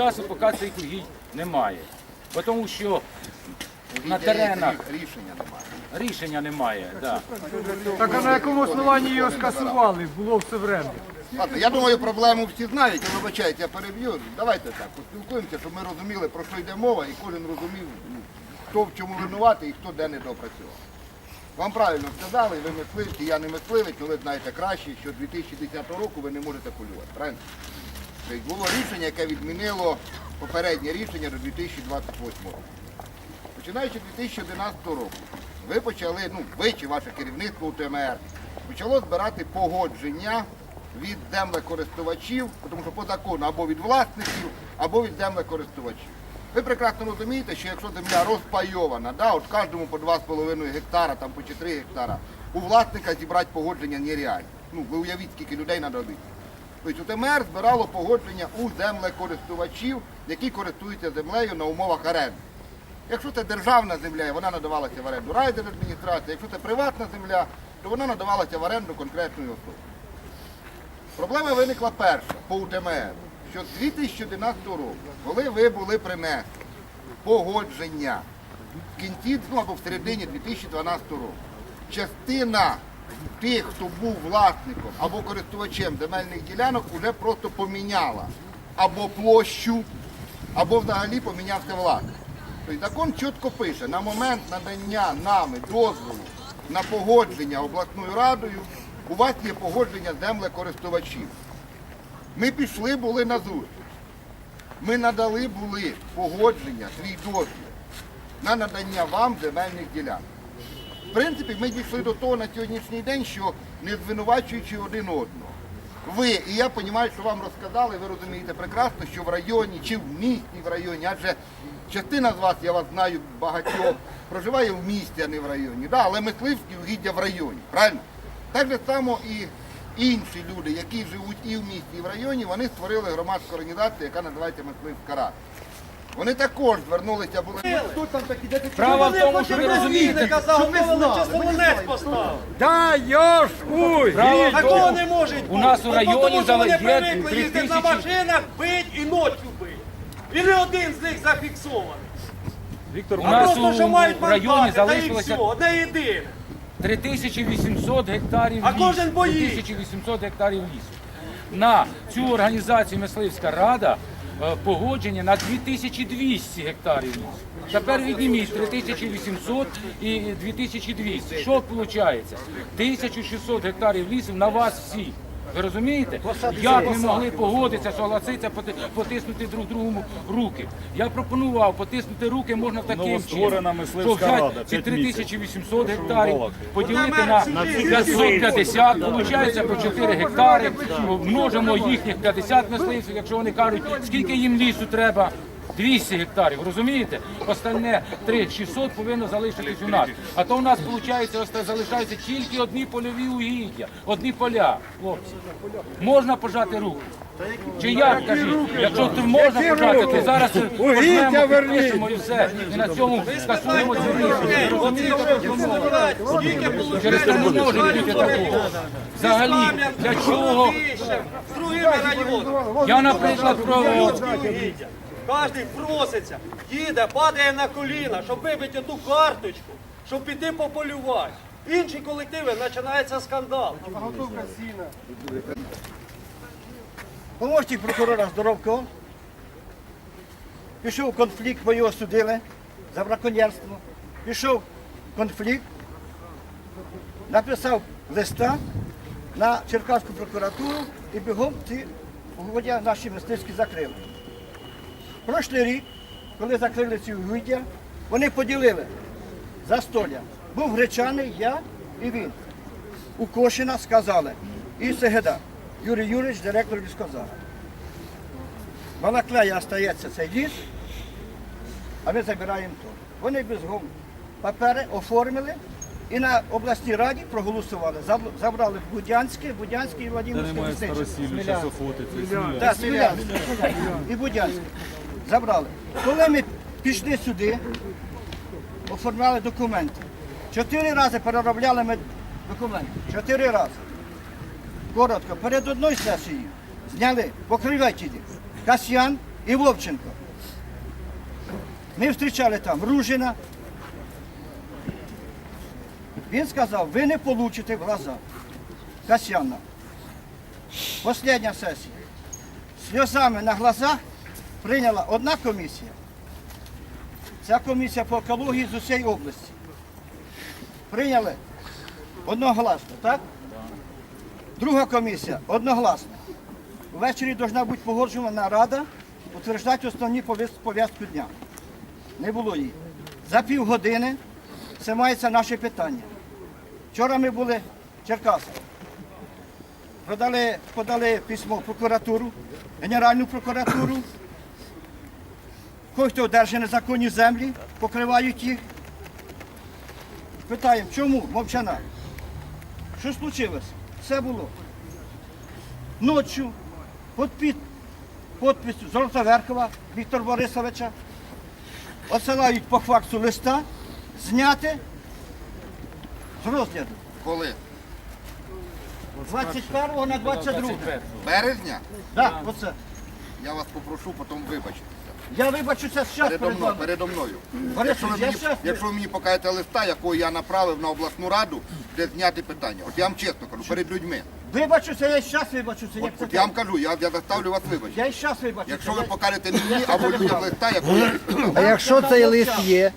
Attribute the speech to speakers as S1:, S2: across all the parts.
S1: часу, поки цих угідь немає. Тому що на теренах
S2: Рішення немає.
S1: рішення немає. Да.
S3: Так а на якому основанні його скасували? Було все время.
S2: Ладно, я думаю, проблему всі знають, я вибачайте, я переб'ю. Давайте так, поспілкуємося, щоб ми розуміли, про що йде мова, і кожен розумів, ну, хто в чому винуватий і хто де не допрацював. Вам правильно сказали, ви мисливці, я не мисливець, але ви знаєте краще, що 2010 року ви не можете полювати. Правильно? Тобто було рішення, яке відмінило попереднє рішення до 2028 року. Починаючи з 2011 року, ви почали, ну ви чи ваше керівництво УТМР, почало збирати погодження від землекористувачів, тому що по закону або від власників, або від землекористувачів. Ви прекрасно розумієте, що якщо земля розпайована, да, от кожному по 2,5 гектара, там по 4 гектара, у власника зібрати погодження нереально. Ну, ви уявіть, скільки людей треба робити. Тобто УТМР збирало погодження у землекористувачів, які користуються землею на умовах оренди. Якщо це державна земля, вона надавалася в оренду райдержадміністрації, якщо це приватна земля, то вона надавалася в оренду конкретної особи. Проблема виникла перша по УТМР, що з 2011 року, коли ви були принесли погодження в кінці ну, або в середині 2012 року, частина тих, хто був власником або користувачем земельних ділянок, вже просто поміняла або площу, або взагалі помінявся власник. Тобто закон чітко пише, на момент надання нами дозволу на погодження обласною радою, у вас є погодження землекористувачів. Ми пішли, були на зустріч. Ми надали були погодження, свій дозвіл на надання вам земельних ділянок. Принципі, ми дійшли до того на сьогоднішній день, що не звинувачуючи один одного. Ви, і я розумію, що вам розказали, ви розумієте прекрасно, що в районі чи в місті в районі, адже частина з вас, я вас знаю багатьох, проживає в місті, а не в районі. Да, але мисливські угіддя в районі, правильно? Так же само і інші люди, які живуть і в місті, і в районі, вони створили громадську організацію, яка називається Мисливська рада. Вони також звернулися, були.
S1: Право в тому, що ви розумієте,
S3: Да, йош, уй!
S1: Право в
S4: Такого
S1: тому,
S4: не може бути.
S1: У нас у районі
S4: тому, що вони
S1: залежить
S4: привикли
S1: три
S4: їздити на машинах, бить і ночі бить. І не один з них зафіксований.
S1: у
S4: А
S1: нас
S4: просто, що
S1: у
S4: мають
S1: районі
S4: мандати, та і все,
S1: залишилося
S4: одне єдине.
S1: 3800 гектарів
S4: А
S1: лісу.
S4: кожен боїться.
S1: 3800 гектарів лісу. На цю організацію Мисливська рада погодження на 2200 гектарів. Тепер відніміть 3800 і 2200. Що виходить? 1600 гектарів лісу на вас всіх. Ви розумієте? Як ми могли погодитися, согласитися, поти- потиснути друг другому руки? Я пропонував потиснути руки можна таким чином. Що взяти ці 3800 гектарів, поділити на
S4: на
S1: 550, виходить по 4 гектари, множимо їхніх 50 мисливців, якщо вони кажуть, скільки їм лісу треба. 200 гектарів, розумієте? Остальне 3600 повинно залишитись у нас. А то у нас, виходить, оста- залишаються тільки одні польові угіддя, одні поля, хлопці. Можна пожати руку? Чи як, кажіть? Якщо ти можна пожати, то зараз візьмемо, підпишемо і все. І на цьому скасуємо цю рішення. Розумієте? Через це не може бути такого. Взагалі, для чого? Я, наприклад, про
S4: Кожен проситься, їде, падає на коліна, щоб вибити ту карточку, щоб піти пополювати. Інші колективи починається скандал.
S5: Помощник прокурора Здоровко. Пішов конфлікт, бо його судили за браконьєрство. Пішов конфлікт, написав листа на Черкаську прокуратуру і бігом ці угодя наші мисливські закрили. Прошлий рік, коли закрили ці угодя, вони поділили застолля. Був гречаний, я і він. У Кошина сказали, і Сегеда. Юрій Юрійович, директор ліскозара. Балаклея остається цей ліс, а ми забираємо то. Вони безгом папери оформили і на обласній раді проголосували. Заб- Забрали Будянське, Будянське і Владимирське містечко. І Будянське. Забрали. Коли ми пішли сюди, оформляли документи. Чотири рази переробляли ми документи. Чотири рази. Коротко, перед одною сесією зняли покривателі Касьян і Вовченко. Ми зустрічали там Ружина. Він сказав, ви не получите в глаза. Касьяна. Последня сесія. Сльозами на глазах прийняла одна комісія. Ця комісія по екології з усієї області. Прийняли одногласно, так? Друга комісія одногласно. Ввечері повинна бути погоджувана рада, утверджувати основні пов'яз- пов'язку дня. Не було її. За півгодини це мається наше питання. Вчора ми були в Черкасах. Подали письмо в прокуратуру, Генеральну прокуратуру. Хто одержує незаконні землі, покривають їх. Питаємо, чому мовчана? Що случилось? Все було. Ночі під під, підписю Золотоверхова Віктора Борисовича отсилають по факсу листа, зняти з розгляду.
S2: Коли?
S5: 21 на 22.
S2: Березня?
S5: Так, оце.
S2: Я вас попрошу потім вибачитися.
S5: Я вибачу це зараз
S2: Передо
S5: перед
S2: мною,
S5: вами.
S2: передо мною. Якщо ви,
S5: я
S2: мені,
S5: щас-
S2: якщо ви мені покажете листа, якого я направив на обласну раду, де зняти питання. От я вам чесно кажу, перед людьми.
S5: Вибачуся, я і зараз вибачуся, як
S2: От,
S5: це
S2: от я вам кажу, я, я заставлю вас вибачити.
S5: Я і зараз вибачуся.
S2: Якщо ви
S5: Я-
S2: покажете мені або людям листа, якого я підписав.
S3: А якщо цей лист є?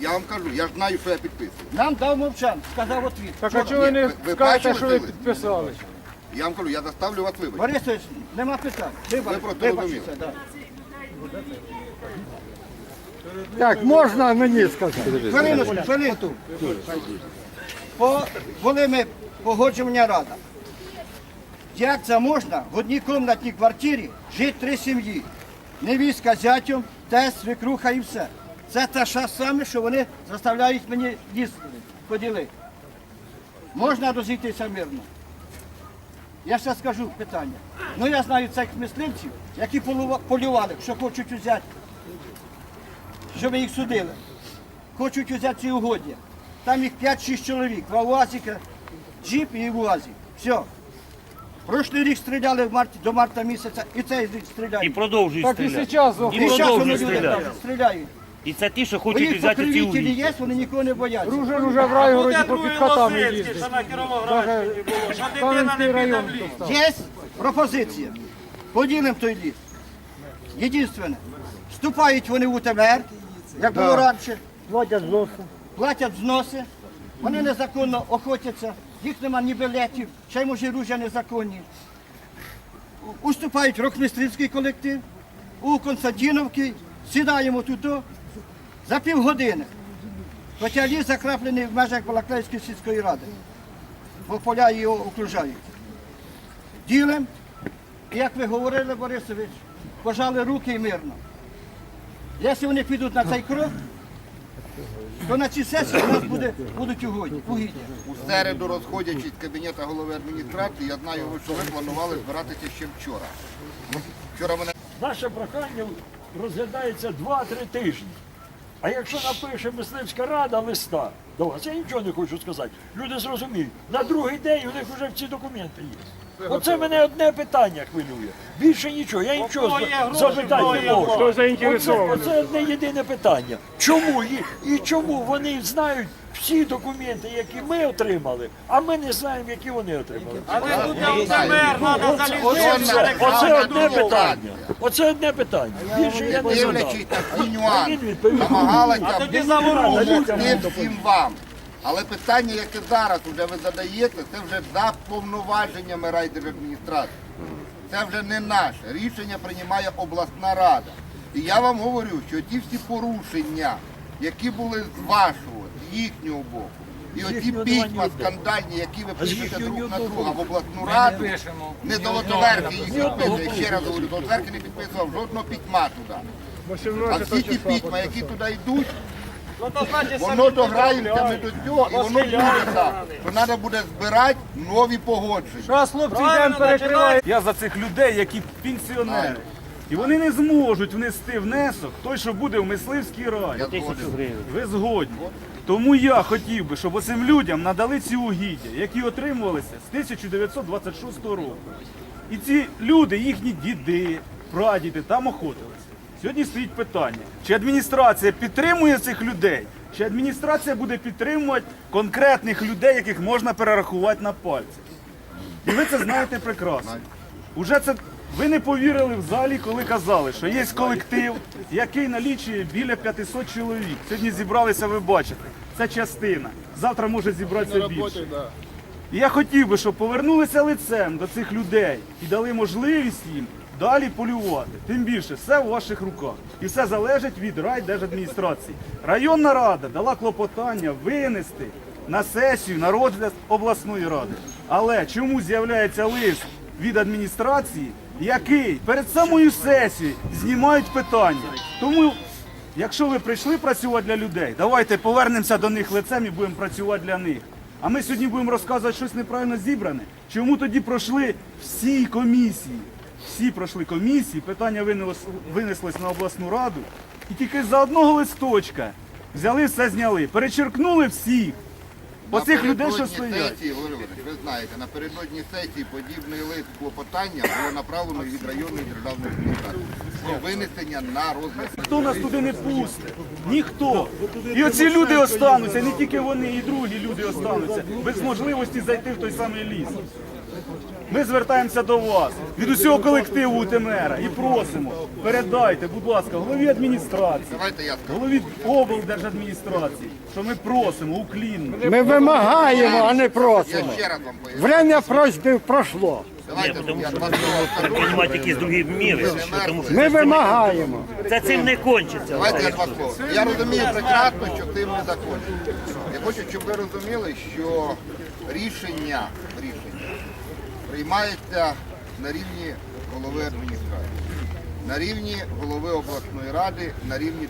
S2: Я вам кажу, я ж знаю, що я підписую.
S5: Нам дав мовчан, сказав отвіт.
S3: Так а чого ви не
S2: ви- ви
S3: скажете, що ви
S2: лист?
S3: підписали?
S2: Я вам кажу, я заставлю вас вибачити.
S5: Борисович, нема питань. Вибач,
S2: Ви просто
S5: вибачуся,
S2: розуміли.
S5: да.
S3: Так, можна мені сказати?
S5: Хвилиночку, хвилинку. По, були ми погоджування рада. Як це можна в одній кімнатній квартирі жити три сім'ї? Невістка з зятем, тесть, свекруха і все. Це те ж саме, що вони заставляють мені їсти, поділити. Можна розійтися мирно? Я ще скажу питання. Ну я знаю цих мисливців, які полювали, що хочуть взяти, щоб їх судили хочуть взяти ці угоддя. Там їх 5-6 чоловік, два УАЗіка, джип і УАЗик. Все. Прошлий рік стріляли в марті, до марта місяця, і цей рік стріляють.
S6: І продовжують
S3: Так і
S6: стріляти.
S3: зараз
S6: І
S5: І зараз вони
S6: продовжують
S5: люди
S6: стріляти.
S5: стріляють.
S6: І це ті, що
S5: У
S6: хочуть
S5: них
S6: взяти ці
S5: покровителі є, вони нікого не бояться.
S3: Дружин уже в райгороді по
S4: другий
S3: підхатами їздить.
S4: що на Кіровоградщині було, що дитина
S3: Кам'янський
S4: не піде
S3: район
S4: в ліс.
S5: Є пропозиція. Поділимо той ліс. Єдине, вступають вони в УТМР, як було раніше. Платять взноси. Платять взноси. Вони незаконно охотяться, їх нема ні білетів, ще й може ружя незаконні. У- Уступають в колектив, у Константиновки, сідаємо туди за півгодини. Хоча ліс закраплений в межах Балаклейської сільської ради, бо поля його окружають ділем. І як ви говорили, Борисович, пожали руки і мирно. Якщо вони підуть на цей крок, то на цій сесії у нас буде, будуть угодні, угіддя.
S2: У середу, розходячись з кабінету голови адміністрації, я знаю, що ви планували збиратися ще вчора. Вчора мене
S7: Наше прохання розглядається 2-3 тижні. А якщо напише мисливська рада листа до вас, я нічого не хочу сказати. Люди зрозуміють, на другий день у них вже всі документи є. Оце мене одне питання хвилює. Більше нічого. Я нічого запитати не можу.
S3: Хто заінтересований?
S7: Оце, оце одне єдине питання. Чому і, і чому вони знають всі документи, які ми отримали, а ми не знаємо, які вони отримали.
S4: А не людям УТМР треба
S7: Оце,
S4: залізти.
S7: оце одне питання. Оце одне питання. Більше я не задав.
S2: дивлячись на ці нюанси,
S7: відповів.
S2: намагалася
S4: А тоді
S2: б всім вам. Але питання, яке зараз вже ви задаєте, це вже за повноваженнями райдержадміністрації. Це вже не наше. Рішення приймає обласна рада. І я вам говорю, що ті всі порушення, які були з вашого, з їхнього боку, і оці
S7: їхнього
S2: пітьма скандальні, які ви пишете друг на друга в обласну раду, не золотоверхи їх підписує. Ще раз говорю, золотоверхи не підписував жодного пітьма туди. А всі ті пітьма, які туди йдуть,
S4: Ну то значить
S2: воно
S4: самі
S2: дограється ми до цього, і воно буде так, що треба буде збирати нові погодження.
S3: Зараз хлопці
S4: Правильно,
S3: йдемо перекриваємо.
S6: Я за цих людей, які пенсіонери. І вони не зможуть внести внесок, той, що буде в мисливській раді.
S2: Я згоден.
S6: Ви згодні. Тому я хотів би, щоб оцим людям надали ці угіддя, які отримувалися з 1926 року. І ці люди, їхні діди, прадіди там охотилися. Сьогодні стоїть питання, чи адміністрація підтримує цих людей, чи адміністрація буде підтримувати конкретних людей, яких можна перерахувати на пальці. І ви це знаєте прекрасно. Уже це ви не повірили в залі, коли казали, що є колектив, який налічує біля 500 чоловік. Сьогодні зібралися, ви бачите. Це частина. Завтра може зібратися більше. І я хотів би, щоб повернулися лицем до цих людей і дали можливість їм далі полювати. Тим більше, все в ваших руках. І все залежить від райдержадміністрації. Районна рада дала клопотання винести на сесію на розгляд обласної ради. Але чому з'являється лист від адміністрації, який перед самою сесією знімають питання? Тому Якщо ви прийшли працювати для людей, давайте повернемося до них лицем і будемо працювати для них. А ми сьогодні будемо розказувати щось неправильно зібране. Чому тоді пройшли всі комісії? Всі пройшли комісії, питання винес- винеслось на обласну раду, і тільки за одного листочка взяли все зняли, перечеркнули всіх. Оцих людей, що стоять.
S2: Сесії, Володимир ви знаєте, напередодні сесії подібний лист клопотання було направлено від районної державної адміністрації про винесення на розгляд.
S6: Хто нас туди не пустить? Ніхто. І оці люди остануться, не тільки вони, і другі люди остануться, без можливості зайти в той самий ліс. Ми звертаємося до вас від усього колективу УТМР і просимо, передайте, будь ласка, голові адміністрації,
S2: Давайте я скажу.
S6: голові облдержадміністрації, що ми просимо уклінно.
S3: Ми вимагаємо, а не просимо. Время просьби пройшло.
S2: Давайте я два слова скажу.
S8: приймати якісь другі міри. Тому що
S3: Ми вимагаємо.
S8: це цим не кончиться.
S2: Давайте я два слова. Я розумію прекрасно, що цим не закончиться. Я хочу, щоб ви розуміли, що рішення, рішення приймається на рівні голови адміністрації, на рівні голови обласної ради, на рівні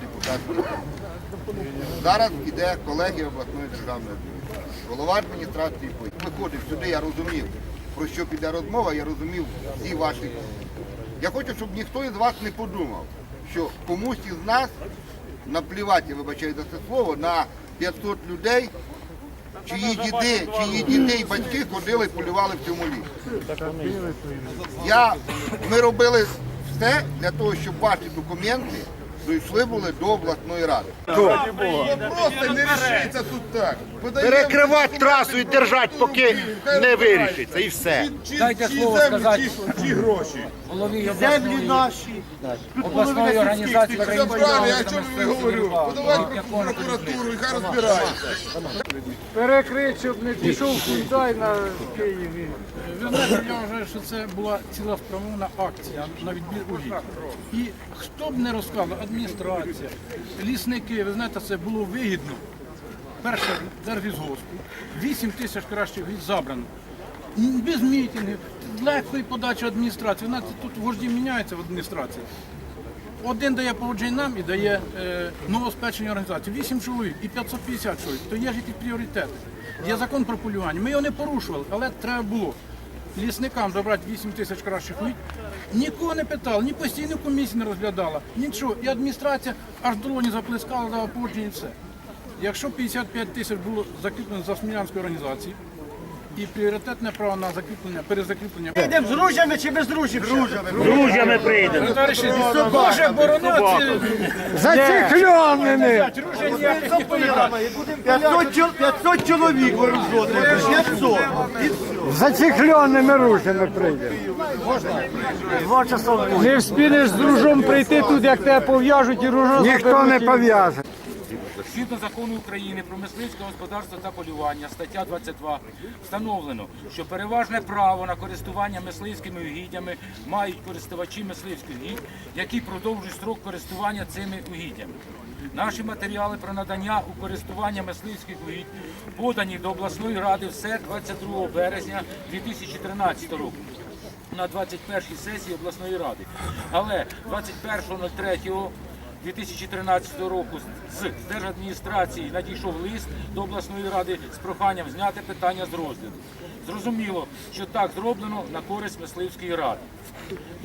S2: комісії. Зараз іде колегія обласної державної адміністрації. Голова адміністрації виходить сюди, я розумів, про що піде розмова, я розумів всі ваші. Я хочу, щоб ніхто із вас не подумав, що комусь із нас наплівати, вибачаю за це слово, на 500 людей, чиї діди, чиї діди і батьки ходили і полювали в цьому лісі. Я, ми робили все для того, щоб ваші документи дійшли були до обласної ради.
S9: Просто не рішиться тут так.
S10: Перекривати трасу і держати, поки не вирішиться, і все.
S1: Дайте слово
S9: землі,
S1: сказати.
S9: ті гроші.
S1: голові
S5: Землі
S1: обласної,
S5: наші.
S1: обласної організації
S9: Це
S1: української
S9: правильно, я чому не говорю. Подавайте в прокуратуру і хай розбирається.
S3: Перекрить, щоб не пішов Кундай на Києві.
S11: Ви знаєте, я вважаю, що це була цілеспрямована акція на відбір угідь. І хто б не розказав, адміністрація, лісники, ви знаєте, це було вигідно. Перше, Держлісгоспу, 8 тисяч кращих забрано. Без мітингів, легкої подачі адміністрації. Знаєте, тут вожді міняються в адміністрації. Один дає погодження нам і дає е, новоспечені організації. Вісім чоловік і 550 чоловік. То є ж якісь пріоритети. Є закон про полювання. Ми його не порушували, але треба було лісникам забрати 8 тисяч кращих угідь. Нікого не питали, ні постійну комісію не розглядала, нічого. І адміністрація аж долоні заплескала, дала погодження і все. Якщо 55 тисяч було закріплено за Смілянською організацією, і пріоритетне право на закріплення, перезакріплення.
S5: Йдемо з ружями чи без ружів? Ружами.
S8: Друзями прийдемо.
S11: Боже, боронити!
S3: Зацікленими!
S11: Ружя ніяких не брати.
S5: 500, чол- 500 чоловік вооружених. 500.
S3: Зацікленими ружами прийде.
S5: Два часа.
S3: Не вспінеш з ружом прийти тут, як тебе пов'яжуть і ружо Ніхто не пов'яже.
S1: Згідно закону України про мисливське господарство та полювання, стаття 22, встановлено, що переважне право на користування мисливськими угіддями мають користувачі мисливських угідь, які продовжують строк користування цими угіддями. Наші матеріали про надання у користування мисливських угідь подані до обласної ради все 22 березня 2013 року. На 21-й сесії обласної ради. Але 21.03 2013 року з держадміністрації надійшов лист до обласної ради з проханням зняти питання з розгляду. Зрозуміло, що так зроблено на користь мисливської ради.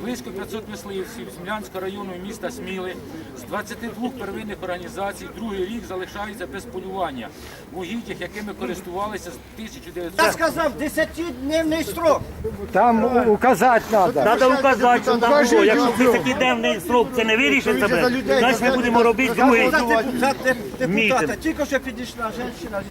S1: Близько 500 мисливців з Смілянського району і міста Сміли з 22 первинних організацій другий рік залишаються без полювання в угіддях, якими користувалися з 1900
S5: Я сказав, 10-дневний строк.
S3: Там указати треба.
S8: Треба указати, що там було. Якщо це такий денний срок це не вирішиться, значить ми будемо робити другий
S5: Депутат, депутата, тільки що підійшла жінка.